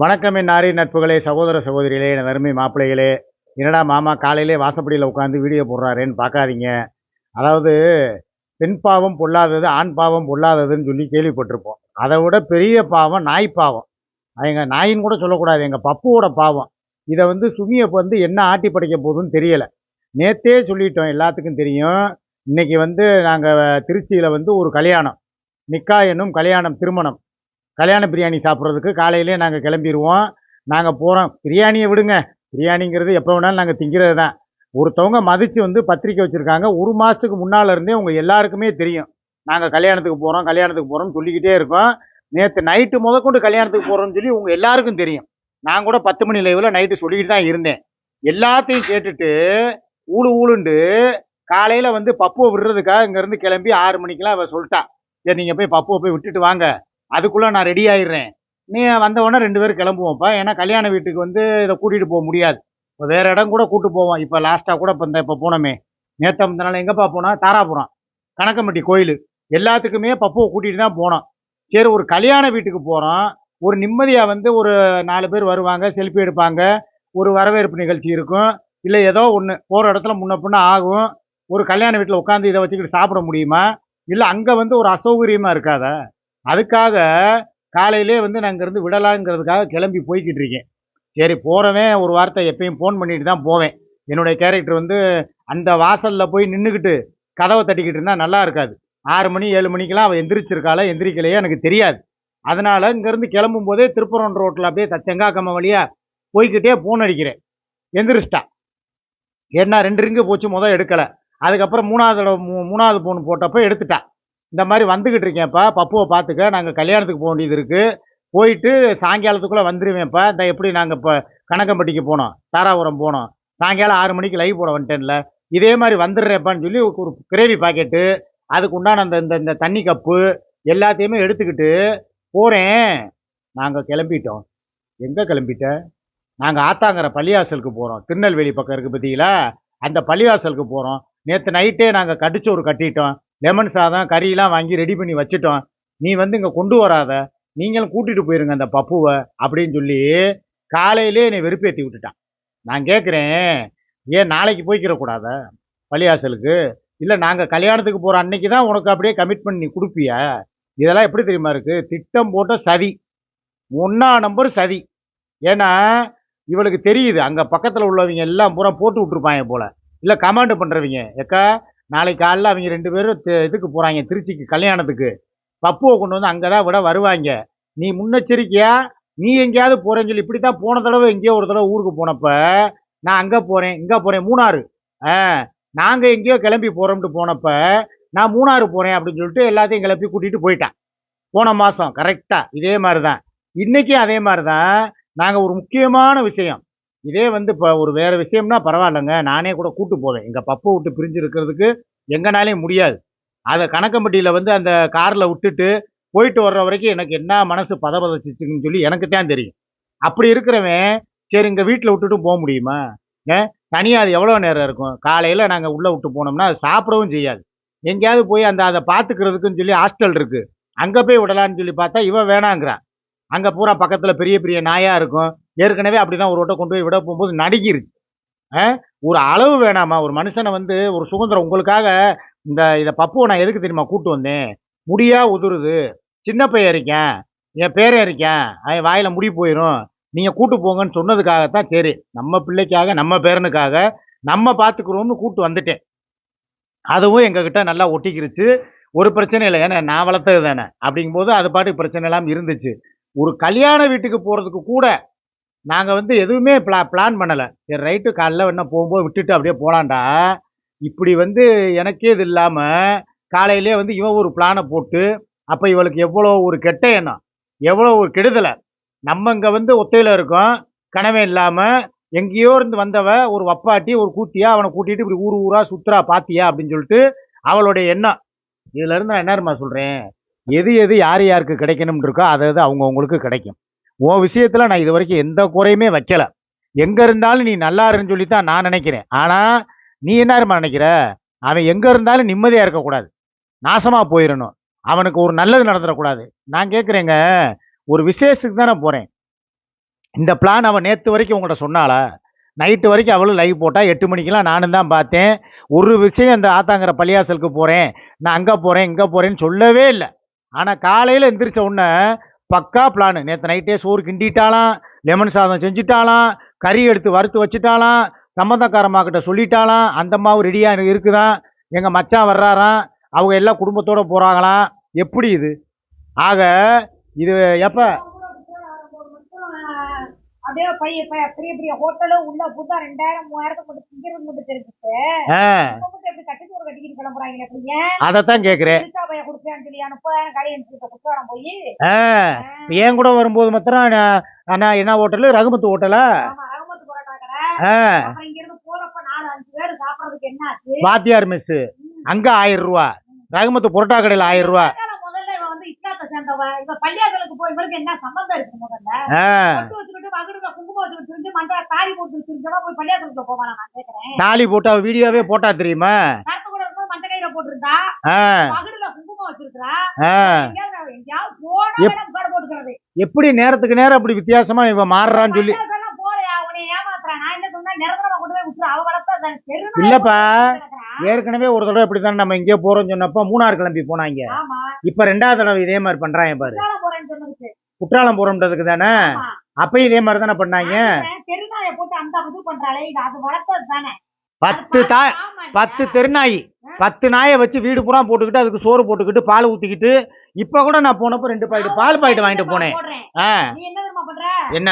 வணக்கம் என் நாரி நட்புகளே சகோதர சகோதரிகளே என் அருமை மாப்பிள்ளைகளே. என்னடா மாமா காலையிலே வாசப்படியில் உட்காந்து வீடியோ போடுறாரேன்னு பார்க்காதீங்க. அதாவது பெண் பாவம் பொல்லாதது ஆண் பாவம் பொல்லாததுன்னு சொல்லி கேள்விப்பட்டிருப்போம். அதை விட பெரிய பாவம் நாய் பாவம். எங்கள் நாயின்னு கூட சொல்லக்கூடாது எங்கள் பப்புவோட பாவம். இதை வந்து சுமியை வந்து என்ன ஆட்டி படைக்க போகுதுன்னு தெரியலை. நேத்தே சொல்லிட்டோம் எல்லாத்துக்கும் தெரியும். இன்றைக்கி வந்து நாங்கள் திருச்சியில் வந்து ஒரு கல்யாணம். நிக்கா என்னும் கல்யாணம் திருமணம். கல்யாண பிரியாணி சாப்பிட்றதுக்கு காலையிலே நாங்கள் கிளம்பிடுவோம் நாங்கள் போகிறோம் பிரியாணியை விடுங்க. பிரியாணிங்கிறது எப்போ வேணாலும் நாங்கள் திங்கிறது தான். ஒருத்தவங்க மதித்து வந்து பத்திரிக்கை வச்சுருக்காங்க. ஒரு மாதத்துக்கு முன்னால் இருந்தே உங்கள் எல்லாருக்குமே தெரியும். நாங்கள் கல்யாணத்துக்கு போகிறோம் கல்யாணத்துக்கு போகிறோம்னு சொல்லிக்கிட்டே இருக்கோம். நேற்று நைட்டு முதற்கொண்டு கல்யாணத்துக்கு போகிறோம்னு சொல்லி உங்கள் எல்லாருக்கும் தெரியும். நான் கூட பத்து மணி லைவில் நைட்டு சொல்லிக்கிட்டு தான் இருந்தேன். எல்லாத்தையும் கேட்டுட்டு ஊழு ஊழுண்டு காலையில் வந்து பப்புவை விடுறதுக்காக இங்கேருந்து கிளம்பி ஆறு மணிக்கெலாம் அவள் சொல்லிட்டா. சரி நீங்கள் போய் பப்புவை போய் விட்டுட்டு வாங்க. அதுக்குள்ளே நான் ரெடி ஆயிடுறேன். நீ வந்த உடனே ரெண்டு பேரும் கிளம்புவோம்ப்பா. ஏன்னா கல்யாண வீட்டுக்கு வந்து இதை கூட்டிகிட்டு போக முடியாது. இப்போ வேறு இடம் கூட கூட்டு போவோம். இப்போ லாஸ்ட்டாக கூட இப்போ இந்த இப்போ போனோமே. நேற்று முந்தினால எங்கேப்பா போனோம் தாராபுரம். கணக்கம்பட்டி கோயில். எல்லாத்துக்குமே பப்புவை கூட்டிகிட்டு தான் போனோம். சரி ஒரு கல்யாண வீட்டுக்கு போகிறோம் ஒரு நிம்மதியாக வந்து ஒரு நாலு பேர் வருவாங்க செல்ஃபி எடுப்பாங்க. ஒரு வரவேற்பு நிகழ்ச்சி இருக்கும். இல்லை ஏதோ ஒன்று போகிற இடத்துல முன்ன பின்ன ஆகும். ஒரு கல்யாண வீட்டில் உட்காந்து இதை வச்சுக்கிட்டு சாப்பிட முடியுமா? இல்லை அங்கே வந்து ஒரு அசௌகரியமாக இருக்காதா? அதுக்காக காலையிலே வந்து நான் இங்கேருந்து விடலாங்கிறதுக்காக கிளம்பி போய்கிட்டு இருக்கேன். சரி போகிறவன் ஒரு வார்த்தை எப்பயும் ஃபோன் பண்ணிட்டு தான் போவேன். என்னுடைய கேரக்டர் வந்து அந்த வாசலில் போய் நின்றுக்கிட்டு கதவை தட்டிக்கிட்டு இருந்தால் நல்லா இருக்காது. ஆறு மணி ஏழு மணிக்கெலாம் அவள் எந்திரிச்சிருக்காளா எந்திரிக்கலையே எனக்கு தெரியாது. அதனால் இங்கேருந்து கிளம்பும் போதே திருப்பரன் ரோட்டில் அப்படியே தச்சங்காக்கம்ம வழியாக போய்க்கிட்டே ஃபோன் அடிக்கிறேன். எந்திரிச்சிட்டா. ஏன்னா ரெண்டு ரிங்கு போச்சு முதல் எடுக்கலை. அதுக்கப்புறம் மூணாவது தடவை மூ மூணாவது ஃபோன் போட்டப்போ எடுத்துட்டா. இந்த மாதிரி வந்துக்கிட்டு இருக்கேன்ப்பா. பப்புவை பார்த்துக்க. நாங்கள் கல்யாணத்துக்கு போக வேண்டியது இருக்குது போயிட்டு சாயங்காலத்துக்குள்ளே வந்துடுவேன்ப்பா இந்த எப்படி நாங்கள் இப்போ கணக்கம்பட்டிக்கு போனோம். தாராபுரம் போனோம். சாயங்காலம் ஆறு மணிக்கு லைவ் போட வந்துட்டேன்ல. இதே மாதிரி வந்துடுறேப்பான்னு சொல்லி ஒரு கிரேவி பாக்கெட்டு அதுக்கு உண்டான அந்த இந்த இந்த தண்ணி கப்பு எல்லாத்தையுமே எடுத்துக்கிட்டு போகிறேன் நாங்கள் கிளம்பிட்டோம். எங்கே கிளம்பிட்ட? நாங்கள் ஆத்தாங்கிற பள்ளிவாசலுக்கு போகிறோம் திருநெல்வேலி பக்கம் இருக்குது பார்த்தீங்களா அந்த பள்ளிவாசலுக்கு போகிறோம் நேற்று நைட்டே நாங்கள் கடிச்சோறு கட்டிட்டோம். லெமன் சாதம் கறியெல்லாம் வாங்கி ரெடி பண்ணி வச்சுட்டோம். நீ வந்து இங்கே கொண்டு வராத. நீங்களும் கூட்டிகிட்டு போயிருங்க அந்த பப்புவை அப்படின்னு சொல்லி காலையிலே என்னை வெறுப்பேற்றி விட்டுட்டான். நான் கேட்குறேன் ஏன் நாளைக்கு போய்க்கிறக்கூடாத கூடாதா? இல்லை நாங்கள் கல்யாணத்துக்கு போகிற அன்னைக்கு தான் உனக்கு அப்படியே கமிட்மெண்ட் நீ கொடுப்பிய? இதெல்லாம் எப்படி தெரியுமா இருக்குது திட்டம் போட்ட சதி. ஒன்றா நம்பர் சதி. ஏன்னா இவளுக்கு தெரியுது அங்கே பக்கத்தில் உள்ளவங்க எல்லாம் பூரா போட்டு விட்ருப்பாங்க போல். இல்லை கமாண்டு பண்ணுறவங்க ஏக்கா நாளைக்கு காலைல அவங்க ரெண்டு பேரும் இதுக்கு போகிறாங்க திருச்சிக்கு கல்யாணத்துக்கு. பப்புவை கொண்டு வந்து அங்கே தான் விட வருவாங்க. நீ முன்னெச்சரிக்கையாக நீ எங்கேயாவது போகிறேன்னு சொல்லி இப்படி தான் போன தடவை எங்கேயோ ஒரு தடவை ஊருக்கு போனப்போ நான் அங்கே போகிறேன் இங்கே போகிறேன் மூணாறு. ஆ நாங்கள் எங்கேயோ கிளம்பி போகிறோம்ட்டு போனப்போ நான் மூணாறு போகிறேன் அப்படின்னு சொல்லிட்டு எல்லாத்தையும் கிளப்பி கூட்டிகிட்டு போயிட்டேன். போன மாதம் கரெக்டாக இதே மாதிரி தான் இன்றைக்கும் அதே மாதிரி தான் நாங்கள் ஒரு முக்கியமான விஷயம். இதே வந்து இப்போ ஒரு வேறு விஷயம்னா பரவாயில்லைங்க. நானே கூட கூட்டு போவேன். எங்கள் பப்பை விட்டு பிரிஞ்சு இருக்கிறதுக்கு எங்கனாலையும் முடியாது. அதை கணக்கம்பட்டியில் வந்து அந்த காரில் விட்டுட்டு போயிட்டு வர்ற வரைக்கும் எனக்கு என்ன மனசு பதபதச்சிச்சுன்னு சொல்லி எனக்கு தான் தெரியும். அப்படி இருக்கிறவன் சரி இங்கே வீட்டில் விட்டுட்டும் போக முடியுமா? ஏன் தனியாக அது எவ்வளோ நேரம் இருக்கும்? காலையில் நாங்கள் உள்ளே விட்டு போனோம்னா அது சாப்பிடவும் செய்யாது. எங்கேயாவது போய் அந்த அதை பார்த்துக்கிறதுக்குன்னு சொல்லி ஹாஸ்டல் இருக்குது அங்கே போய் விடலான்னு சொல்லி பார்த்தா இவன் வேணாங்கிறான். அங்கே பூரா பக்கத்தில் பெரிய பெரிய நாயாக இருக்கும். ஏற்கனவே அப்படி தான் ஒரு வட்டம் கொண்டு போய் விட போகும்போது நடுக்கிருச்சு ஆ? ஒரு அளவு வேணாமா? ஒரு மனுஷனை வந்து ஒரு சுதந்திரம் உங்களுக்காக இந்த இதை பப்புவை நான் எதுக்கு தெரியுமா கூட்டு வந்தேன்? முடியா உதுருது. சின்ன பையன் இருக்கேன். என் பேரன் இருக்கேன். என் வாயில் முடி போயிடும் நீங்கள் கூட்டு போங்கன்னு சொன்னதுக்காகத்தான் சரி. நம்ம பிள்ளைக்காக நம்ம பேரனுக்காக நம்ம பார்த்துக்குறோம்னு கூட்டு வந்துட்டேன். அதுவும் எங்ககிட்ட நல்லா ஒட்டிக்கிருச்சு. ஒரு பிரச்சனை இல்லை. ஏன்னா நான் வளர்த்தது தானே. அப்படிங்கும்போது அது பாட்டுக்கு பிரச்சனை இல்லாமல் இருந்துச்சு. ஒரு கல்யாண வீட்டுக்கு போகிறதுக்கு கூட நாங்கள் வந்து எதுவுமே பிளா பிளான் பண்ணலை. சரி ரைட்டு காலைல வேணா போகும்போது விட்டுட்டு அப்படியே போகலான்டா இப்படி வந்து எனக்கே இது இல்லாமல் காலையிலே வந்து இவன் ஒரு பிளானை போட்டு அப்போ இவளுக்கு எவ்வளோ ஒரு கெட்ட எண்ணம் எவ்வளோ ஒரு கெடுதலை. நம்ம இங்கே வந்து ஒத்தையில் இருக்கோம். கனவே இல்லாமல் எங்கேயோ இருந்து வந்தவ ஒரு வப்பாட்டி ஒரு கூத்தியா அவனை கூட்டிகிட்டு இப்படி ஊர் ஊராக சுற்றுறா பாத்தியா அப்படின்னு சொல்லிட்டு அவளுடைய எண்ணம். இதுலேருந்து நான் என்னம்மா சொல்கிறேன் எது எது யார் யாருக்கு கிடைக்கணும்னு இருக்கோ அது அது அவங்கவுங்களுக்கு கிடைக்கும். உன் விஷயத்தில் நான் இது வரைக்கும் எந்த குறையுமே வைக்கல. எங்கே இருந்தாலும் நீ நல்லா இருன்னு சொல்லி தான் நான் நினைக்கிறேன். ஆனால் நீ என்ன நினைக்கிற? அவன் எங்கே இருந்தாலும் நிம்மதியாக இருக்கக்கூடாது. நாசமாக போயிடணும் அவனுக்கு ஒரு நல்லது நடந்துடக்கூடாது நான் கேட்குறேங்க ஒரு விசேஷத்துக்கு தானே போகிறேன் இந்த பிளான் அவன் நேற்று வரைக்கும் உங்கள்கிட்ட சொன்னாளா? நைட்டு வரைக்கும் அவளும் லைவ் போட்டால் எட்டு மணிக்கெல்லாம் நானும் தான் பார்த்தேன். ஒரு விஷயம் இந்த ஆத்தாங்கிற பள்ளியாசலுக்கு போகிறேன் நான் அங்கே போகிறேன் இங்கே போகிறேன்னு சொல்லவே இல்லை. ஆனால் காலையில் எந்திரிச்ச உடனே பக்கா பிளான் நேற்று நைட்டே சோறு கிண்டிட்டாலாம் லெமன் சாதம் செஞ்சுட்டாலாம் கறி எடுத்து வறுத்து வச்சுட்டாலாம் சம்மந்தக்காரம்மாக்கிட்ட சொல்லிட்டாலாம் அந்த மாவு ரெடியாக இருக்குதான் எங்கள் மச்சான் வர்றாராம் அவங்க எல்லாம் குடும்பத்தோடு போகிறாங்களாம் எப்படி இது? ஆக இது எப்போ? அப்படியே பைய பைய- பெரிய பெரிய ஹோட்டலும் உள்ள புதுசா ரெண்டாயிரம் மூவாயிரத்துக்கு மட்டும் திங்கிறது மட்டும் தெரிஞ்சுட்டு ஆ. இப்ப மட்டும் எப்படி கட்டி சோறு கட்டிக்கிட்டு கிளம்புறாங்க அப்படிங்க அதைத்தான் கேட்குறேன் திருச்சா பைய கொடுப்பேன்னு சொல்லி முப்பதாயிரம் கடை குற்றாலம் போய். என் கூட வரும்போது மாத்திரம் அண்ணா என்ன ஹோட்டலு ரகுமத்து ஹோட்டலா ரகுமத்து பரோட்டா கடை இங்க இருந்து போறப்ப நாலு அஞ்சு பேர் சாப்பிடறதுக்கு என்ன ஆச்சு? வாத்தியார் மெஸ்ஸு அங்கே ஆயிரம் ரூபா. ரகுமத்து புரோட்டா கடையில் ஆயிரம் ரூபா அதனால முதல்ல இவன் வந்து பள்ளியாசலுக்கு போய் இவளுக்கு என்ன சம்பந்தம் இருக்கு முதல்ல? தாலி போட்டு வீடியோவே போட்டா தெரியுமா? எப்படி நேரத்துக்கு நேரம் அப்படி வித்தியாசமா இவன் மாறுறான்னு சொல்லி. இல்லப்பா. ஏற்கனவே ஒரு தடவை இப்படி தான் நம்ம எங்கேயோ போறோம்னு சொன்னப்போ மூணார் கிளம்பி போனாங்க. இப்ப ரெண்டாவது தடவை இதே மாதிரி பண்றாங்க பாரு. குற்றாலம் போறோம்ன்றதுக்கு தானே. அப்பயும் இதே மாதிரி தானே பண்ணாங்க? பத்து தா பத்து தெருநாய். பத்து நாயை வச்சு வீடு பூரா போட்டுக்கிட்டு அதுக்கு சோறு போட்டுக்கிட்டு பால் ஊத்திக்கிட்டு இப்ப கூட நான் போனப்ப ரெண்டு பாக்கெட் பால் பாக்கெட் வாங்கிட்டு போனேன். என்ன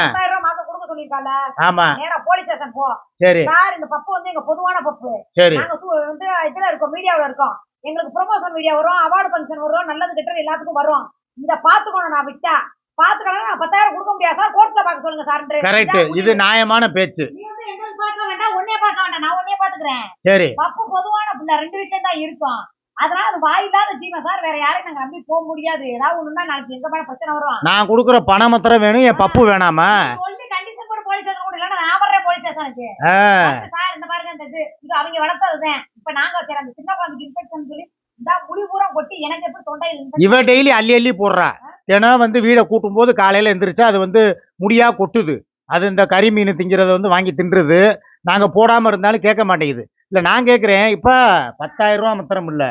ஆமா. போலீஸ் ஸ்டேஷன் போ. சரி. சார் இந்த பப்பு வந்து எங்க பொதுவான பப்பு. சரி. நாங்க வந்து இதுல இருக்கோம் மீடியாவுல இருக்கோம். எங்களுக்கு ப்ரொமோஷன் வீடியோ வரும் அவார்டு ஃபங்க்ஷன் வரும் நல்லது கெட்டது எல்லாத்துக்கும் வரும். இத பாத்துக்கணும் நான் விட்டா. பாத்துக்கலாம் நான் பத்தாயிரம் கொடுக்க முடியாது சார். கோர்ட்ல பாக்க சொல்லுங்க சார். கரெக்ட் இது நியாயமான பேச்சு. நீ வந்து எங்களுக்கு பார்க்க வேண்டாம் உன்னைய பார்க்க வேண்டாம். நான் உன்னைய பாத்துக்கிறேன் சரி. பப்பு பொதுவான பிள்ளை ரெண்டு வீட்லயும் தான் இருக்கும். அதனால அது வாயில்லாத ஜீவன் சார். வேற யாரையும் நாங்க நம்பி போக முடியாது. ஏதாவது ஒண்ணுன்னா நாளைக்கு எங்க மேல பிரச்சனை வரும். நான் கொடுக்குற பணம் மாத்திரம் வேணும் என் பப்பு வேணாமா? சொல்லி கண்டிஷன் கூட போலீஸ் ஸ்டேஷன் கூட இல்லைன்னா நான் வர்றேன் போலீஸ் ஸ்டேஷனுக்கு சார் இந்த பாருங்க இந்த இது. இது அவங்க வளர்த்ததுதான். இப்ப நாங்க வச்சுற அந்த சின்ன குழந்தைக்கு இன்ஃபெக்ஷன் சொல்லி இந்த முடி பூரா கொட்டி எனக்கு எப்படி தொண்டையில் infection இவ டெய்லி அள்ளி அள்ளி போடுறா. ஏன்னா வந்து வீடை கூட்டும் போது காலையில எந்திரிச்சா அது வந்து முடியா கொட்டுது. அது இந்த கறி மீன் திங்கிறத வந்து வாங்கி தின்றுது. நாங்க போடாம இருந்தாலும் கேட்க மாட்டேங்குது. இல்ல நான் கேட்குறேன் இப்ப பத்தாயிரம் ரூபா மாத்திரம் இல்ல.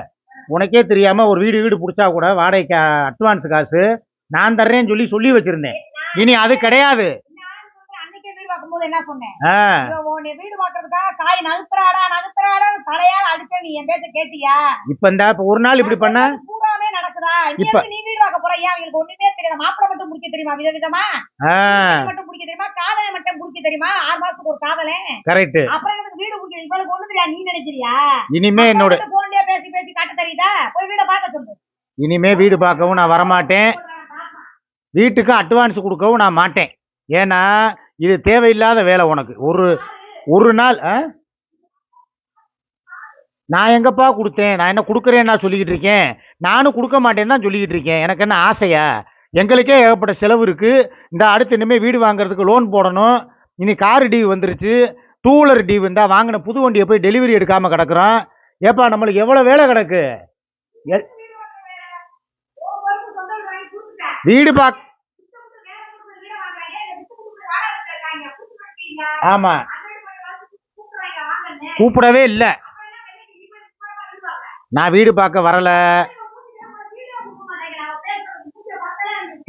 உனக்கே தெரியாம ஒரு வீடு வீடு பிடிச்சா கூட வாடகைக்கு அட்வான்ஸ் காசு. நான் தர்றேன்னு சொல்லி சொல்லி வச்சிருந்தேன். இனி அது கிடையாது. என்ன சொன்னேன்? உன்னை வீடு பார்க்கறதுக்காக காய் நகுத்துறாடா நகுத்துறாடா தலையால அடிச்ச நீ என் பேச்ச கேட்டியா? இப்ப இந்த இப்ப ஒரு நாள் இப்படி பண்ண? பூராமே நடக்குதா? இப்ப- நீ வீடு பார்க்க போற? ஏன் அவங்களுக்கு ஒண்ணுமே தெரியாது மாப்பிளை மட்டும் முடிக்க தெரியுமா? விதவிதமா? மட்டும் முடிக்க தெரியுமா? காதலை மட்டும் முடிக்க தெரியுமா? ஆறு மாசத்துக்கு ஒரு காதலே? கரெக்ட் அப்புறம் எனக்கு வீடு முடிக்க இவளுக்கு ஒண்ணு நீ நினைக்கிறியா? இனிமே என்னோட போன்லயே பேசி பேசி காட்ட தெரியுதா? போய் வீட பார்க்க சொல்லு. இனிமே வீடு பார்க்கவும் நான் வரமாட்டேன். வீட்டுக்கு அட்வான்ஸ் கொடுக்கவும் நான் மாட்டேன். ஏன்னா இது தேவையில்லாத வேலை உனக்கு. ஒரு ஒரு நாள் ஆ? நான் எங்கப்பா கொடுத்தேன்? நான் என்ன கொடுக்குறேன்னா நான் சொல்லிக்கிட்டு இருக்கேன். நானும் கொடுக்க மாட்டேன்னு தான் சொல்லிக்கிட்டு இருக்கேன். எனக்கு என்ன ஆசையா? எங்களுக்கே ஏகப்பட்ட செலவு இருக்குது இந்த அடுத்து இனிமேல் வீடு வாங்குறதுக்கு லோன் போடணும். இனி கார் டியூ வந்துருச்சு. டூ வீலர் டியூ இருந்தால் வாங்கின புது வண்டியை போய் டெலிவரி எடுக்காமல் கிடக்குறோம். ஏப்பா நம்மளுக்கு எவ்வளோ வேலை கிடக்கு? வீடு பாக் ஆமாம் கூப்பிடவே இல்லை. நான் வீடு பார்க்க வரல.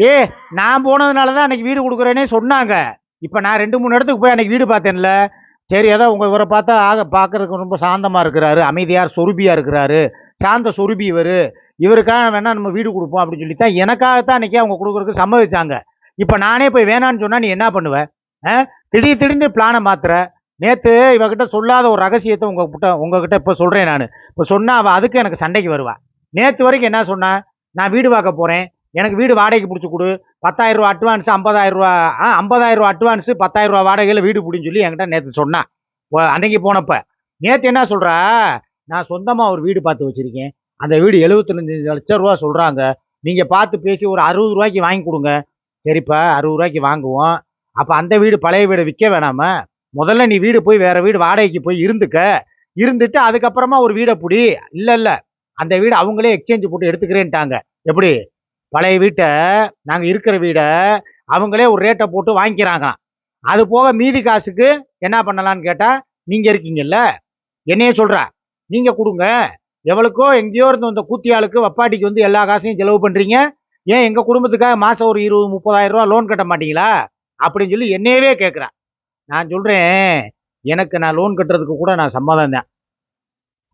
ஏ நான் போனதுனால தான் அன்னைக்கு வீடு கொடுக்குறேனே சொன்னாங்க. இப்போ நான் ரெண்டு மூணு இடத்துக்கு போய் அன்னைக்கு வீடு பார்த்தேன்ல. சரி ஏதோ உங்கள் இவரை பார்த்தா ஆக பார்க்கறதுக்கு ரொம்ப சாந்தமாக இருக்கிறாரு. அமைதியார் சொருபியாக இருக்கிறாரு. சாந்த சொருபி இவர். இவருக்காக வேணா நம்ம வீடு கொடுப்போம் அப்படின்னு சொல்லி தான் எனக்காகத்தான் அன்னைக்கு அவங்க கொடுக்குறதுக்கு சம்மதிச்சாங்க. இப்போ நானே போய் வேணான்னு சொன்னால் நீ என்ன பண்ணுவ? ஆ? திடீர் திடீர்னு பிளானை மாத்துற. நேற்று இவகிட்ட சொல்லாத ஒரு ரகசியத்தை உங்கள் உங்ககிட்ட உங்ககிட்ட இப்போ சொல்கிறேன் நான். இப்போ சொன்னால் அவள் அதுக்கு எனக்கு சண்டைக்கு வருவாள் நேற்று வரைக்கும் என்ன சொன்னா நான் வீடு பார்க்க போகிறேன் எனக்கு வீடு வாடகைக்கு பிடிச்சி கொடு. பத்தாயிரம் ரூபா அட்வான்ஸு ஐம்பதாயிரம் ரூபா ஆ ஐம்பதாயிரம் ரூபா அட்வான்ஸு பத்தாயிரம் ரூபா வாடகையில் வீடு பிடின்னு சொல்லி என்கிட்ட நேற்று சொன்னா. அன்னைக்கு போனப்போ. நேற்று என்ன சொல்கிறா நான் சொந்தமாக ஒரு வீடு பார்த்து வச்சுருக்கேன். அந்த வீடு எழுபத்தஞ்சு லட்சம் ரூபா சொல்கிறாங்க நீங்கள் பார்த்து பேசி ஒரு அறுபது ரூபாய்க்கு வாங்கி கொடுங்க. சரிப்பா அறுபது ரூபாய்க்கு வாங்குவோம். அப்போ அந்த வீடு பழைய வீடை விற்க வேணாமா முதல்ல நீ வீடு போய் வேற வீடு வாடகைக்கு போய் இருந்துக்க. இருந்துட்டு அதுக்கப்புறமா ஒரு வீடை பிடி. இல்லை இல்லை. அந்த வீடு அவங்களே எக்ஸ்சேஞ்ச் போட்டு எடுத்துக்கிறேன்ட்டாங்க. எப்படி? பழைய வீட்டை நாங்கள் இருக்கிற வீடை அவங்களே ஒரு ரேட்டை போட்டு வாங்கிக்கிறாங்க அது போக மீதி காசுக்கு என்ன பண்ணலான்னு கேட்டால் நீங்கள் இருக்கீங்கல்ல? என்னையே சொல்கிற நீங்கள் கொடுங்க. எவ்வளோக்கோ எங்கேயோ இருந்து வந்த கூத்தியாளுக்கு வப்பாட்டிக்கு வந்து எல்லா காசையும் செலவு பண்ணுறீங்க ஏன் எங்கள் குடும்பத்துக்காக மாதம் ஒரு இருபது முப்பதாயிரம் ரூபா லோன் கட்ட மாட்டீங்களா? அப்படின்னு சொல்லி என்னையவே கேட்குறா நான் சொல்கிறேன் எனக்கு நான் லோன் கட்டுறதுக்கு கூட நான் சம்மதம் தான்.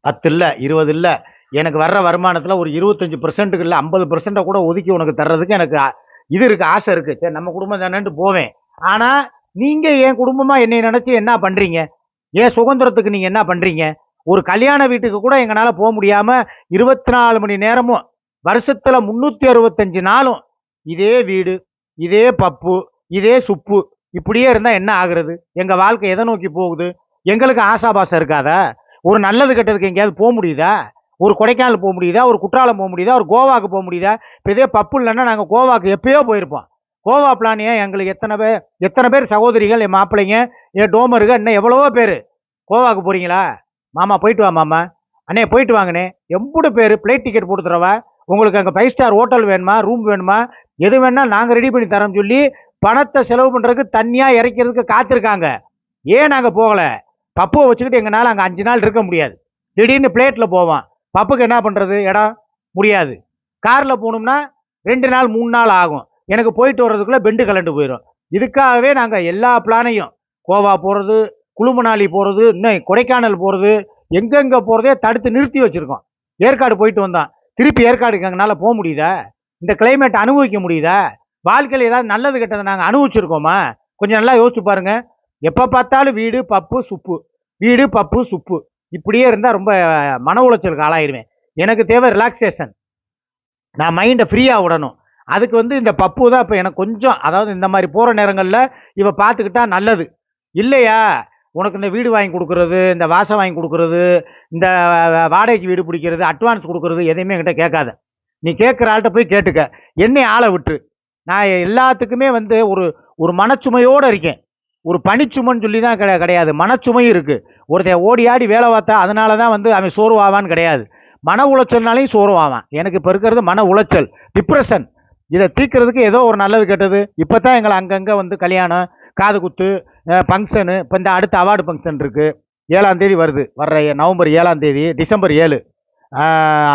பத்து இல்லை இருபது இல்லை எனக்கு வர்ற வருமானத்தில் ஒரு இருபத்தஞ்சி பர்சன்ட்டுக்கு இல்லை ஐம்பது பர்சன்ட்டை கூட ஒதுக்கி உனக்கு தர்றதுக்கு எனக்கு இது இருக்குது ஆசை இருக்குது சரி நம்ம குடும்பம் தானேன்ட்டு போவேன். ஆனால் நீங்கள் என் குடும்பமாக என்னை நினச்சி என்ன பண்ணுறீங்க ஏன் சுதந்திரத்துக்கு நீங்கள் என்ன பண்ணுறீங்க ஒரு கல்யாண வீட்டுக்கு கூட எங்களால் போக முடியாமல் இருபத்தி நாலு மணி நேரமும் வருஷத்தில் முந்நூற்றி அறுபத்தஞ்சு நாளும் இதே வீடு இதே பப்பு இதே சுப்பு. இப்படியே இருந்தால் என்ன ஆகுறது? எங்கள் வாழ்க்கை எதை நோக்கி போகுது? எங்களுக்கு ஆசாபாசம் இருக்காதா? ஒரு நல்லது கெட்டதுக்கு எங்கேயாவது போக முடியுதா? ஒரு கொடைக்கானல் போக முடியுதா? ஒரு குற்றாலம் போக முடியுதா? ஒரு கோவாக்கு போக முடியுதா? இப்போ இதே பப்பு இல்லைன்னா நாங்கள் கோவாக்கு எப்பயோ போயிருப்போம். கோவா பிளான் ஏன் எங்களுக்கு எத்தனை பேர் எத்தனை பேர் சகோதரிகள் என் மாப்பிள்ளைங்க என் டோமருங்க இன்னும் எவ்வளவோ பேர். கோவாக்கு போகிறீங்களா மாமா போயிட்டு வா மாமா. அண்ணே போயிட்டு வாங்கண்ணே. எம்புடு பேர் ஃப்ளைட் டிக்கெட் போட்டு தரவா? உங்களுக்கு அங்கே ஃபைவ் ஸ்டார் ஹோட்டல் வேணுமா? ரூம் வேணுமா? எது வேணால் நாங்கள் ரெடி பண்ணி தரோம்னு சொல்லி பணத்தை செலவு பண்ணுறதுக்கு தனியாக இறைக்கிறதுக்கு காத்திருக்காங்க. ஏன் நாங்கள் போகலை? பப்புவை வச்சுக்கிட்டு எங்களால் அங்கே அஞ்சு நாள் இருக்க முடியாது. திடீர்னு பிளேட்டில் போவோம் பப்புக்கு என்ன பண்ணுறது இடம் முடியாது. காரில் போகணும்னா ரெண்டு நாள் மூணு நாள் ஆகும். எனக்கு போயிட்டு வர்றதுக்குள்ளே பெண்டு கலண்டு போயிடும் இதுக்காகவே நாங்கள் எல்லா பிளானையும் கோவா போகிறது குளுமணாலி போகிறது இன்னும் கொடைக்கானல் போகிறது எங்கெங்கே போகிறதே தடுத்து நிறுத்தி வச்சுருக்கோம். ஏற்காடு போயிட்டு வந்தோம் திருப்பி ஏற்காடுக்கு எங்களால் போக முடியுதா? இந்த கிளைமேட் அனுபவிக்க முடியுதா? வாழ்க்கையில் ஏதாவது நல்லது கெட்டதை நாங்கள் அனுபவிச்சிருக்கோமா? கொஞ்சம் நல்லா யோசிச்சு பாருங்க. எப்போ பார்த்தாலும் வீடு பப்பு சுப்பு. வீடு பப்பு சுப்பு. இப்படியே இருந்தால் ரொம்ப மன உளைச்சலுக்கு ஆளாயிருவேன். எனக்கு தேவை ரிலாக்ஸேஷன் நான் மைண்டை ஃப்ரீயாக விடணும். அதுக்கு வந்து இந்த பப்பு தான் இப்போ எனக்கு கொஞ்சம் அதாவது இந்த மாதிரி போகிற நேரங்களில் இவ பார்த்துக்கிட்டா நல்லது. இல்லையா? உனக்கு இந்த வீடு வாங்கி கொடுக்குறது இந்த வாசம் வாங்கி கொடுக்குறது இந்த வாடகைக்கு வீடு பிடிக்கிறது அட்வான்ஸ் கொடுக்குறது எதையுமே என்கிட்ட கேட்காத. நீ கேட்குற ஆள்கிட்ட போய் கேட்டுக்க. என்னை ஆளை விட்டு. நான் எல்லாத்துக்குமே வந்து ஒரு ஒரு மனச்சுமையோடு இருக்கேன். ஒரு பனிச்சுமைன்னு சொல்லி தான் கிடையா கிடையாது. மனச்சுமையும் இருக்குது ஒருத்தன் ஓடி ஆடி வேலை பார்த்தா அதனால தான் வந்து அவன் சோர்வாவான்னு கிடையாது. மன உளைச்சல்னாலையும் சோர்வாவான். எனக்கு இப்போ இருக்கிறது மன உளைச்சல். டிப்ரெஷன். இதை தீர்க்கறதுக்கு ஏதோ ஒரு நல்லது கெட்டது. இப்போ தான் எங்களை அங்கங்கே வந்து கல்யாணம் காது குத்து ஃபங்க்ஷனு இப்போ இந்த அடுத்த அவார்டு ஃபங்க்ஷன் இருக்குது ஏழாம் தேதி வருது. வர்ற நவம்பர் ஏழாம் தேதி டிசம்பர் ஏழு.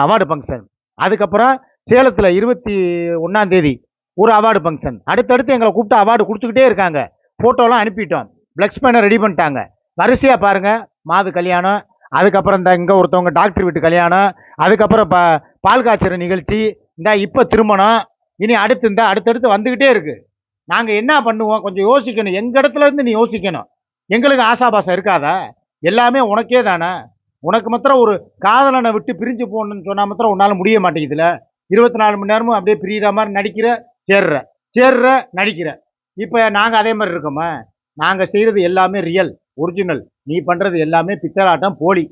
அவார்டு ஃபங்க்ஷன் அதுக்கப்புறம் சேலத்தில் இருபத்தி ஒன்றாந்தேதி ஒரு அவார்டு ஃபங்க்ஷன் அடுத்தடுத்து எங்களை கூப்பிட்டு அவார்டு கொடுத்துக்கிட்டே இருக்காங்க. ஃபோட்டோலாம் அனுப்பிட்டோம். ஃப்ளெக்ஸ் பேனர் ரெடி பண்ணிட்டாங்க. வரிசையாக பாருங்கள் மாது கல்யாணம் அதுக்கப்புறம் இந்த இங்கே ஒருத்தவங்க டாக்டர் வீட்டு கல்யாணம் அதுக்கப்புறம் ப பால் காய்ச்சற நிகழ்ச்சி இந்த இப்போ திருமணம் இனி அடுத்து இந்த அடுத்தடுத்து வந்துக்கிட்டே இருக்குது நாங்கள் என்ன பண்ணுவோம்? கொஞ்சம் யோசிக்கணும். எங்கள் இடத்துல இருந்து நீ யோசிக்கணும். எங்களுக்கு ஆசாபாசம் இருக்காதா? எல்லாமே உனக்கே தானே? உனக்கு மாத்திரம் ஒரு காதலனை விட்டு பிரிஞ்சு போகணுன்னு சொன்னால் மாத்திரம் உன்னால் முடிய மாட்டேங்குதுல? இருபத்தி நாலு மணி நேரமும் அப்படியே பிரியிற மாதிரி நடிக்கிற சேர்ற சேர்ற நடிக்கிற. இப்போ நாங்கள் அதே மாதிரி இருக்கோமா? நாங்கள் செய்கிறது எல்லாமே ரியல் ஒரிஜினல் நீ பண்ணுறது எல்லாமே பித்தலாட்டம் போலி.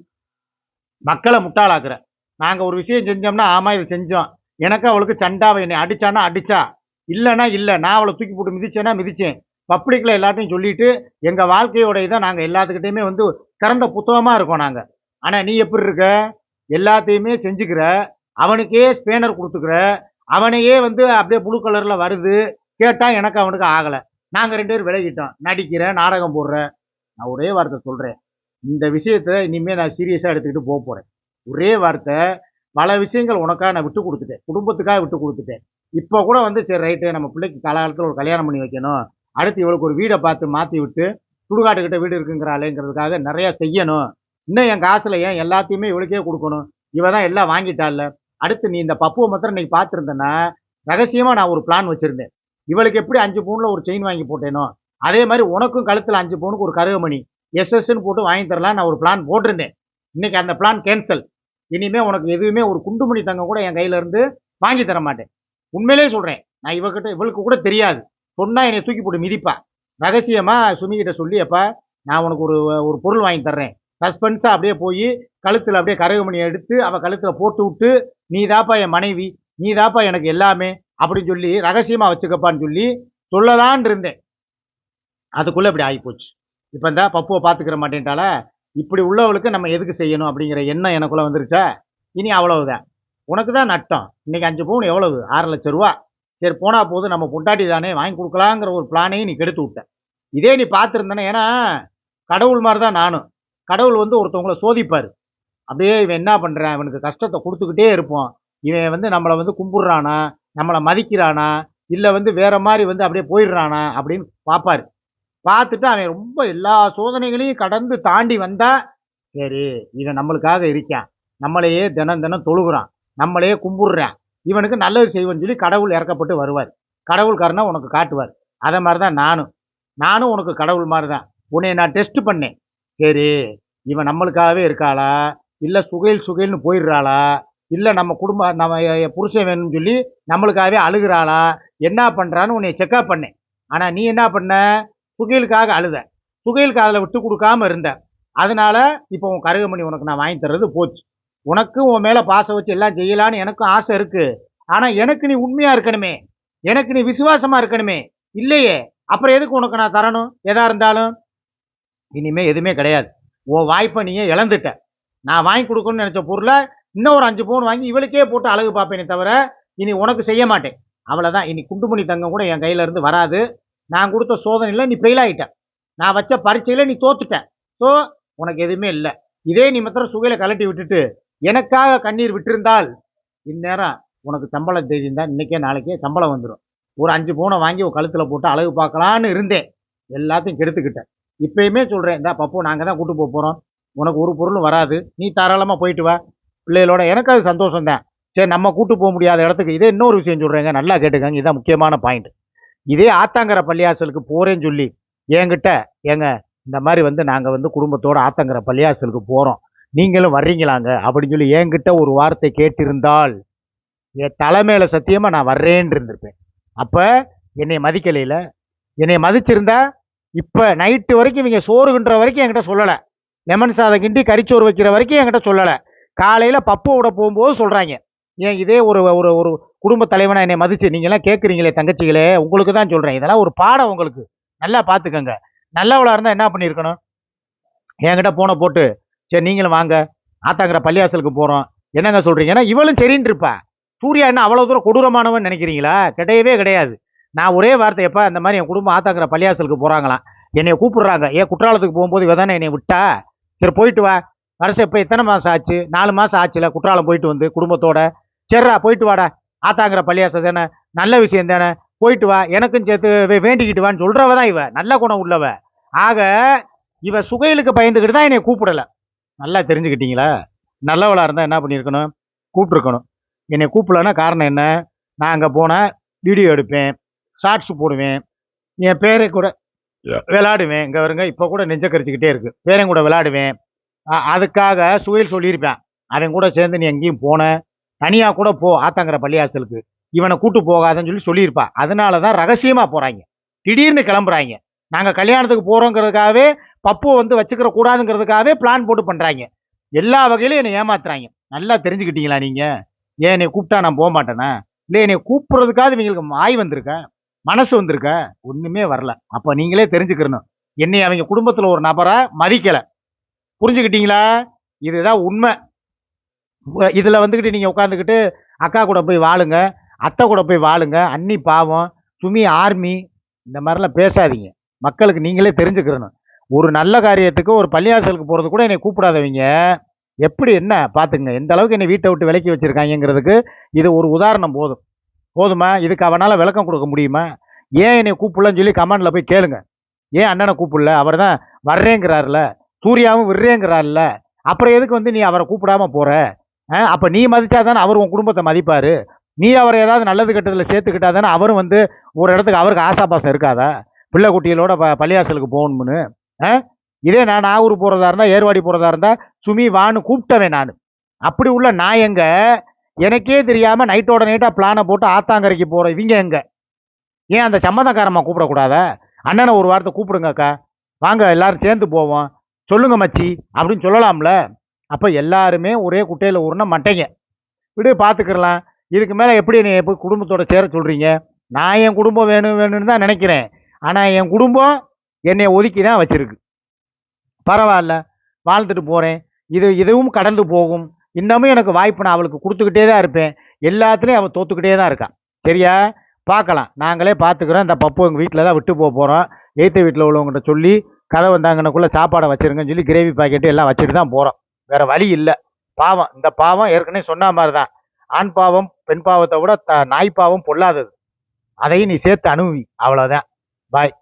மக்களை முட்டாளாக்குற. நாங்கள் ஒரு விஷயம் செஞ்சோம்னா ஆமாம் இதை செஞ்சோம். எனக்கு அவளுக்கு சண்டாவை என்னை அடித்தானா அடித்தா இல்லைனா இல்லை. நான் அவளை தூக்கி போட்டு மிதிச்சேன்னா மிதிச்சேன். பப்ளிக்கில் எல்லாத்தையும் சொல்லிட்டு எங்கள் வாழ்க்கையோட இதை நாங்கள் எல்லாத்துக்கிட்டையுமே வந்து திறந்த புத்தகமாக இருக்கோம் நாங்கள் ஆனால் நீ எப்படி இருக்க? எல்லாத்தையுமே செஞ்சுக்கிற. அவனுக்கே ஸ்பேனர் கொடுத்துக்கிற. அவனையே வந்து அப்படியே புழு கலரில் வருது. கேட்டால் எனக்கு அவனுக்கு ஆகலை. நாங்கள் ரெண்டு பேரும் விலகிட்டோம். நடிக்கிறேன் நாடகம் போடுறேன் நான் ஒரே வார்த்தை சொல்கிறேன் இந்த விஷயத்தை இனிமேல் நான் சீரியஸாக எடுத்துக்கிட்டு போக போகிறேன் ஒரே வார்த்தை பல விஷயங்கள் உனக்காக நான் விட்டு கொடுத்துட்டேன். குடும்பத்துக்காக விட்டு கொடுத்துட்டேன். இப்போ கூட வந்து சரி ரைட்டு நம்ம பிள்ளைக்கு காலகாலத்தில் ஒரு கல்யாணம் பண்ணி வைக்கணும். அடுத்து இவளுக்கு ஒரு வீடை பார்த்து மாற்றி விட்டு சுடுகாட்டுக்கிட்ட வீடு இருக்குங்கிறாளேங்கிறதுக்காக நிறையா செய்யணும். இன்னும் என் காசில் ஏன் எல்லாத்தையுமே இவளுக்கே கொடுக்கணும்? இவ தான் எல்லாம் வாங்கிட்டாள்ல. அடுத்து நீ இந்த பப்புவை மாத்திரம் இன்னைக்கு பார்த்துருந்தேன்னா ரகசியமாக நான் ஒரு பிளான் வச்சுருந்தேன். இவளுக்கு எப்படி அஞ்சு பவுனில் ஒரு செயின் வாங்கி போட்டேனோ அதே மாதிரி உனக்கும் கழுத்தில் அஞ்சு பவுனுக்கு ஒரு கருகமணி எஸ்எஸ்ன்னு போட்டு வாங்கி தரலாம் நான் ஒரு பிளான் போட்டிருந்தேன். இன்றைக்கி அந்த பிளான் கேன்சல் இனிமேல் உனக்கு எதுவுமே ஒரு குண்டுமணி தங்கம் கூட என் கையிலேருந்து வாங்கி தர மாட்டேன். உண்மையிலே சொல்கிறேன் நான் இவகிட்ட இவளுக்கு கூட தெரியாது. சொன்னால் என்னை தூக்கி போட்டு மிதிப்பா. ரகசியமாக சுமிகிட்ட சொல்லி அப்பா நான் உனக்கு ஒரு ஒரு பொருள் வாங்கி தர்றேன். சஸ்பென்ஸாக அப்படியே போய் கழுத்தில் அப்படியே கருகமணி எடுத்து அவள் கழுத்தில் போட்டு விட்டு நீ தாப்பா என் மனைவி நீ தாப்பா எனக்கு எல்லாமே அப்படின்னு சொல்லி ரகசியமாக வச்சுக்கப்பான்னு சொல்லி சொல்லலான் இருந்தேன். அதுக்குள்ளே இப்படி ஆகிப்போச்சு இப்போ இந்த பப்புவை பார்த்துக்கிற மாட்டேன்ட்டால இப்படி உள்ளவளுக்கு நம்ம எதுக்கு செய்யணும் அப்படிங்கிற எண்ணம் எனக்குள்ளே வந்துருச்சா? இனி அவ்வளவுதான். உனக்கு தான் நட்டம். இன்னைக்கு அஞ்சு பவுன் எவ்வளவு? ஆறு லட்ச ரூபா. சரி போனால் போது நம்ம பொண்டாட்டி தானே வாங்கி கொடுக்கலாங்கிற ஒரு பிளானையும் நீ கெடுத்து விட்ட. இதே நீ பார்த்துருந்தேன்னா ஏன்னா கடவுள் மாதிரி தான் நானும். கடவுள் வந்து ஒருத்தவங்கள சோதிப்பார். அப்படியே இவன் என்ன பண்ணுறான் இவனுக்கு கஷ்டத்தை கொடுத்துக்கிட்டே இருப்போம் இவன் வந்து நம்மளை வந்து கும்பிட்றானா? நம்மளை மதிக்கிறானா? இல்லை வந்து வேறு மாதிரி வந்து அப்படியே போயிடுறானா? அப்படின்னு பார்ப்பாரு. பார்த்துட்டு அவன் ரொம்ப எல்லா சோதனைகளையும் கடந்து தாண்டி வந்தால் சரி இவன் நம்மளுக்காக இருக்கான். நம்மளையே தினம் தினம் தொழுகிறான். நம்மளையே கும்பிடுறான். இவனுக்கு நல்லது செய்வோன்னு சொல்லி கடவுள் இறக்கப்பட்டு வருவார். கடவுள் கருணை உனக்கு காட்டுவார். அதை மாதிரி தான் நானும். நானும் உனக்கு கடவுள் மாதிரி தான் உன்னை நான் டெஸ்ட் பண்ணேன். சரி இவன் நம்மளுக்காகவே இருக்காளா? இல்லை சுகைல் சுகைல்னு போயிடுறாளா? இல்லை நம்ம குடும்ப நம்ம புருஷன் வேணும்னு சொல்லி நம்மளுக்காகவே அழுகிறாளா? என்ன பண்ணுறான்னு உன்னை செக்கப் பண்ணேன். ஆனால் நீ என்ன பண்ண? சுகைலுக்காக அழுத. சுகைலுக்கு அதில் விட்டு கொடுக்காம இருந்த. அதனால் இப்போ உன் கருகமணி உனக்கு நான் வாங்கி தர்றது போச்சு. உனக்கு உன் மேலே பாசம் வச்சு எல்லாம் செய்யலான்னு எனக்கும் ஆசை இருக்குது ஆனால் எனக்கு நீ உண்மையாக இருக்கணுமே. எனக்கு நீ விசுவாசமாக இருக்கணுமே. இல்லையே. அப்புறம் எதுக்கு உனக்கு நான் தரணும்? எதாக இருந்தாலும். இனிமேல் எதுவுமே கிடையாது. உன் வாய்ப்பை நீயே இழந்துட்ட. நான் வாங்கி கொடுக்கணும்னு நினச்ச பொருளை இன்னும் ஒரு அஞ்சு பவுன் வாங்கி இவளுக்கே போட்டு அழகு பார்ப்பேனே தவிர இனி உனக்கு செய்ய மாட்டேன். அவ்வளோதான் இனி குண்டுமணி தங்கம் கூட என் கையிலேருந்து வராது. நான் கொடுத்த சோதனையில் நீ ஃபெயில் ஆகிட்ட நான் வச்ச பரீட்சையில் நீ தோத்துட்ட. ஸோ உனக்கு எதுவுமே இல்லை. இதே நீ மாத்திரம் சுகையில் கலட்டி விட்டுட்டு எனக்காக கண்ணீர் விட்டிருந்தால் இந்நேரம் உனக்கு சம்பளம் தெரிந்தால் இன்னைக்கே நாளைக்கே சம்பளம் வந்துடும் ஒரு அஞ்சு பவுனை வாங்கி உன் கழுத்தில் போட்டு அழகு பார்க்கலான்னு இருந்தேன். எல்லாத்தையும் கெடுத்துக்கிட்டேன். இப்பயுமே சொல்கிறேன் இந்த பப்போ நாங்கள் தான் கூட்டு போக போகிறோம் உனக்கு ஒரு பொருளும் வராது. நீ தாராளமாக போயிட்டு வா. பிள்ளைகளோட எனக்கு அது சந்தோஷம் தான். சரி நம்ம கூட்டு போக முடியாத இடத்துக்கு இதே இன்னொரு விஷயம் சொல்கிறேங்க நல்லா கேட்டுக்கங்க. இதான் முக்கியமான பாயிண்ட் இதே ஆத்தாங்கர பள்ளியாசலுக்கு போகிறேன்னு சொல்லி என்கிட்ட ஏங்க இந்த மாதிரி வந்து நாங்கள் வந்து குடும்பத்தோட ஆத்தங்கர பள்ளியாசலுக்கு போகிறோம் நீங்களும் வர்றீங்களாங்க? அப்படின்னு சொல்லி என்கிட்ட ஒரு வார்த்தை கேட்டிருந்தால் என் தலைமையில் சத்தியமாக நான் வர்றேன்னு இருந்திருப்பேன். அப்போ என்னை மதிக்கலையில். என்னை மதிச்சிருந்தா இப்போ நைட்டு வரைக்கும் இவங்க சோறுகின்ற வரைக்கும் என்கிட்ட சொல்லலை. லெமன் சாதம் கிண்டி கறிச்சோறு வைக்கிற வரைக்கும் என்கிட்ட சொல்லலை. காலையில் பப்பு விட போகும்போது சொல்கிறாங்க ஏன் இதே ஒரு ஒரு ஒரு குடும்ப தலைவனா என்னை மதித்து நீங்களாம் கேட்குறீங்களே தங்கச்சிகளே உங்களுக்கு தான் சொல்கிறேன் இதெல்லாம் ஒரு பாடம் உங்களுக்கு. நல்லா பார்த்துக்கோங்க நல்லவளாக இருந்தால் என்ன பண்ணியிருக்கணும்? என்கிட்ட போனை போட்டு சரி நீங்களும் வாங்க. ஆத்தாங்கிற பள்ளியாசலுக்கு போகிறோம் என்னங்க சொல்கிறீங்கன்னா இவளும் சரின்னு இருப்பா சூர்யா என்ன அவ்வளோ தூரம் கொடூரமானவன் நினைக்கிறீங்களா? கிடையவே கிடையாது. நான் ஒரே வார்த்தை எப்போ அந்த மாதிரி என் குடும்பம் ஆத்தாங்கிற பள்ளியாசலுக்கு போகிறாங்களாம் என்னை கூப்பிடுறாங்க. ஏன் குற்றாலத்துக்கு போகும்போது இவ தானே என்னை விட்டா? சரி போயிட்டு வா. வருஷம் இப்போ எத்தனை மாதம் ஆச்சு? நாலு மாதம் ஆச்சுல குற்றாலம் போயிட்டு வந்து குடும்பத்தோட. சரிடா போயிட்டு வாடா. ஆத்தாங்கிற பள்ளியாசம் தானே? நல்ல விஷயம் தானே? போயிட்டு வா. எனக்கும் சேர்த்து வே- வேண்டிக்கிட்டு வான்னு சொல்கிறவ தான் இவ. நல்ல குணம் உள்ளவ. ஆக இவ சுகையிலுக்கு பயந்துக்கிட்டு தான் என்னை கூப்பிடல. நல்லா தெரிஞ்சுக்கிட்டீங்களா? நல்லவளாக இருந்தால் என்ன பண்ணியிருக்கணும்? கூப்பிட்ருக்கணும் என்னை கூப்பிடலன்னா காரணம் என்ன? நான் அங்கே போனால் வீடியோ எடுப்பேன் ஷார்ட்ஸ் போடுவேன். என் பேரை கூட விளாடுவேன். இங்கே வருங்க இப்போ கூட நெஞ்ச கரிச்சிக்கிட்டே இருக்கு. பேரையும் கூட விளாடுவேன். அதுக்காக சுவைல் சொல்லியிருப்பேன். அவன் கூட சேர்ந்து நீ எங்கேயும் போன தனியாக கூட போ ஆத்தாங்கிற பள்ளியாசலுக்கு. இவனை கூட்டு போகாதன்னு சொல்லி சொல்லியிருப்பா. அதனால தான் ரகசியமாக போகிறாங்க திடீர்னு கிளம்புறாங்க. நாங்கள் கல்யாணத்துக்கு போகிறோங்கிறதுக்காகவே பப்பு வந்து வச்சுக்கிற கூடாதுங்கிறதுக்காகவே பிளான் போட்டு பண்ணுறாங்க எல்லா வகையிலும் என்னை ஏமாத்துறாங்க. நல்லா தெரிஞ்சுக்கிட்டீங்களா நீங்கள் ஏன் என்னை கூப்பிட்டா நான் போக மாட்டேனா? இல்லை என்னை கூப்பிட்றதுக்காக இவங்களுக்கு ஆய் வந்திருக்கேன் மனசு வந்திருக்க? ஒன்றுமே வரல. அப்போ நீங்களே தெரிஞ்சுக்கிறணும். என்னை அவங்க குடும்பத்தில் ஒரு நபரை மதிக்கலை. புரிஞ்சுக்கிட்டீங்களா? இதுதான் உண்மை. இதில் வந்துக்கிட்டு நீங்கள் உட்காந்துக்கிட்டு அக்கா கூட போய் வாழுங்க அத்தை கூட போய் வாழுங்க அண்ணி பாவம் சுமி ஆர்மி இந்த மாதிரிலாம் பேசாதீங்க. மக்களுக்கு நீங்களே தெரிஞ்சுக்கிறணும். ஒரு நல்ல காரியத்துக்கு ஒரு பள்ளியாசலுக்கு போகிறது கூட என்னை கூப்பிடாதவங்க. எப்படி என்ன? பார்த்துங்க எந்த அளவுக்கு என்னை வீட்டை விட்டு விலக்கி வச்சுருக்காங்கங்கிறதுக்கு இது ஒரு உதாரணம் போதும். போதுமா? இதுக்கு அவனால் விளக்கம் கொடுக்க முடியுமா? ஏன் என்னை கூப்பிடலன்னு சொல்லி கமாண்டில் போய் கேளுங்க. ஏன் அண்ணனை கூப்பிடல? அவர் தான் வர்றேங்கிறாருல. சூர்யாவும் விடுறேங்கிறாருல அப்புறம் எதுக்கு வந்து நீ அவரை கூப்பிடாம போகிற அப்போ நீ மதித்தா தானே அவர் உன் குடும்பத்தை மதிப்பார்? நீ அவரை ஏதாவது நல்லது கெட்டதில் சேர்த்துக்கிட்டா தானே அவரும் வந்து ஒரு இடத்துக்கு அவருக்கு ஆசாபாசம் இருக்காதா? பிள்ளை குட்டிகளோட ப பள்ளியாசலுக்கு போகணும்னு. ஆ? இதே நான் நாகூர் போகிறதா இருந்தால் ஏர்வாடி போகிறதா இருந்தால் சுமி வான்னு கூப்பிட்டவேன் நான். அப்படி உள்ள நான் எங்கே? எனக்கே தெரியாமல் நைட்டோட நைட்டாக பிளானை போட்டு ஆத்தாங்கரைக்கு போகிற இவங்க எங்கே? ஏன் அந்த சம்மந்தக்காரம்மா கூப்பிடக்கூடாத? அண்ணனை ஒரு வாரத்தை கூப்பிடுங்க அக்கா. வாங்க எல்லாரும் சேர்ந்து போவோம். சொல்லுங்க மச்சி. அப்படின்னு சொல்லலாம்ல. அப்போ எல்லாருமே ஒரே குட்டையில் ஊறின மட்டைங்க. விடு பார்த்துக்கிறலாம் இதுக்கு மேலே எப்படி நீ எப்படி குடும்பத்தோட சேர சொல்கிறீங்க நான் என் குடும்பம் வேணும் வேணும்னு தான் நினைக்கிறேன். ஆனால் என் குடும்பம் என்னை ஒதுக்கி தான் வச்சிருக்கு. பரவாயில்ல. வாழ்ந்துட்டு போகிறேன் இது இதுவும் கடந்து போகும். இன்னமும் எனக்கு வாய்ப்பு நான் அவளுக்கு கொடுத்துக்கிட்டே தான் இருப்பேன். எல்லாத்துலேயும் அவள் தோத்துக்கிட்டே தான் இருக்கான். சரியா? பார்க்கலாம். நாங்களே பார்த்துக்குறோம். இந்த பப்பு எங்கள் வீட்டில் தான் விட்டு போக போகிறோம் எய்த்த வீட்டில் உள்ளவங்ககிட்ட சொல்லி கதை வந்தாங்கன்னக்குள்ளே சாப்பாடை வச்சிருங்கன்னு சொல்லி கிரேவி பாக்கெட்டு எல்லாம் வச்சுட்டு தான் போகிறோம் வேறு வழி இல்லை. பாவம். இந்த பாவம் ஏற்கனவே சொன்ன மாதிரி தான் ஆண் பாவம் பெண் பாவத்தை விட த நாய் பாவம் பொல்லாதது. அதையும் நீ சேர்த்து அனுபவி அவ்வளோதான் பாய்